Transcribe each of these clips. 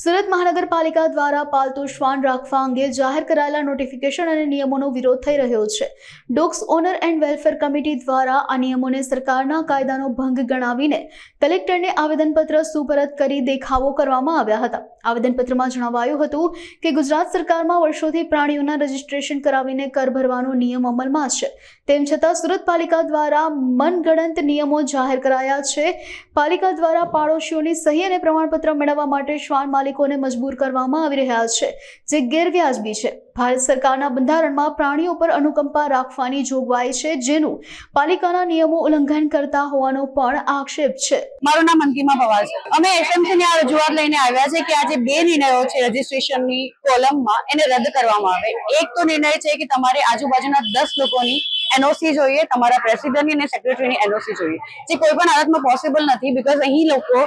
સુરત મહાનગરપાલિકા દ્વારા પાલતુ શ્વાન રાખવા અંગે જાહેર કરાયેલા નોટિફિકેશન અને નિયમોનો વિરોધ થઈ રહ્યો છે. Dogs owner and welfare committee દ્વારા આ નિયમોને સરકારના કાયદાનો ભંગ ગણાવીને કલેક્ટરને આવેદનપત્ર સુપરત કરી દેખાવો કરવામાં આવ્યા હતા. આવેદનપત્રમાં જણાવાયું હતું કે ગુજરાત સરકારમાં વર્ષોથી પ્રાણીઓના રજીસ્ટ્રેશન કરાવીને કર ભરવાનો નિયમ અમલમાં છે. તેમ છતાં સુરત પાલિકા દ્વારા મનગણંત નિયમો જાહેર કરાયા છે. પાલિકા દ્વારા પાડોશીઓની સહી અને પ્રમાણપત્ર મેળવવા માટે શ્વાન માલિકોને મજબૂર કરવામાં આવી રહ્યા છે, જે ગેરવ્યાજબી છે. ભારત સરકારના બંધારણમાં પ્રાણીઓ પર અનુકંપા રાખવાની જોગવાઈ છે, જેનું પાલિકાના નિયમો ઉલ્લંઘન કરતા હોવાનો પણ આક્ષેપ છે. મારું નામ અંતિમા પવાર છે. અમે એસએમસીની આ રજૂઆત લઈને આવ્યા છે કે આ જે બે નિર્ણયો છે રજીસ્ટ્રેશનની કોલમમાં એને રદ કરવામાં આવે. એક તો નિર્ણય છે કે તમારે આજુબાજુના દસ લોકોની એનઓસી જોઈએ, તમારા પ્રેસિડેન્ટની અને સેક્રેટરીની એનઓસી જોઈએ. જે કોઈ પણ હાલતમાં પોસિબલ નથી બીકોઝ અહીં લોકો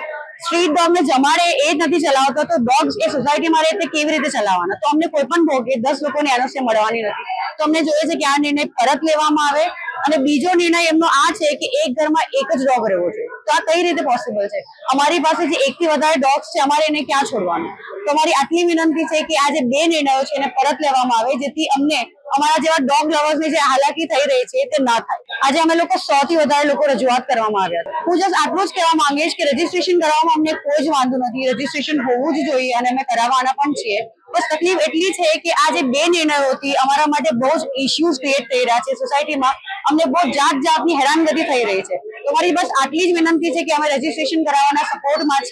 સ્ટ્રીટ ડોગ ને જમાડે એ જ નથી ચલાવતા, તો ડોગ્સ એ સોસાયટીમાં રહે કેવી રીતે ચલાવવાના? તો અમને કોઈ પણ ભોગે, દસ લોકોને એનઓસી મળવાની નથી. તો અમને જોઈએ છે કે આ નિર્ણય પરત લેવામાં આવે અને બીજો નિર્ણય એમનો આ છે કે એક ઘરમાં એક જ ડોગ રહેવો જોઈએ. તો આ કઈ રીતે પોસિબલ છે? અમારી પાસે જે એક થી વધારે ડોગ્સ છે, અમારે એને ક્યાં છોડવાનું? તો અમારી આટલી વિનંતી છે કે આ જે બે નિર્ણયો છે એને પરત લેવામાં આવે, જેથી અમને અમારા જેવા ડોગ લવર્સની જે હાલાકી થઈ રહી છે તે ના થાય. આજે અમે લોકો સો થી વધારે લોકો રજૂઆત કરવામાં આવ્યા હતા હું જસ્ટ આટલું જ કહેવા માંગીશ કે રજીસ્ટ્રેશન કરાવવામાં અમને કોઈ જ વાંધો નથી. રજીસ્ટ્રેશન હોવું જ જોઈએ અને અમે કરાવવાના પણ છીએ. બસ તકલીફ એટલી છે કે આ જે બે નિર્ણયોથી અમારા માટે બહુ જ ઇશ્યુઝ ક્રિએટ થઈ રહ્યા છે સોસાયટીમાં અમને બહુ જાત જાતની હેરાનગતિ થઈ રહી છે. તો મારી બસ આટલી જ વિનંતી છે કે અમે રજીસ્ટ્રેશન કરાવવાના સપોર્ટમાં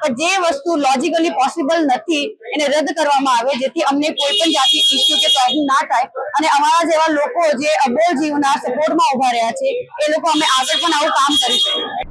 પણ જે વસ્તુ લોજિકલી પોસિબલ નથી, એને રદ કરવામાં આવે, જેથી અમને કોઈ પણ જાતની ઇસ્યુ કે પ્રોબ્લેમ ના થાય. અને અમારા જેવા લોકો જે અબોલ જીવના સપોર્ટમાં ઊભા રહ્યા છે, એ લોકો અમે આગળ પણ આવું કામ કરી શકીએ.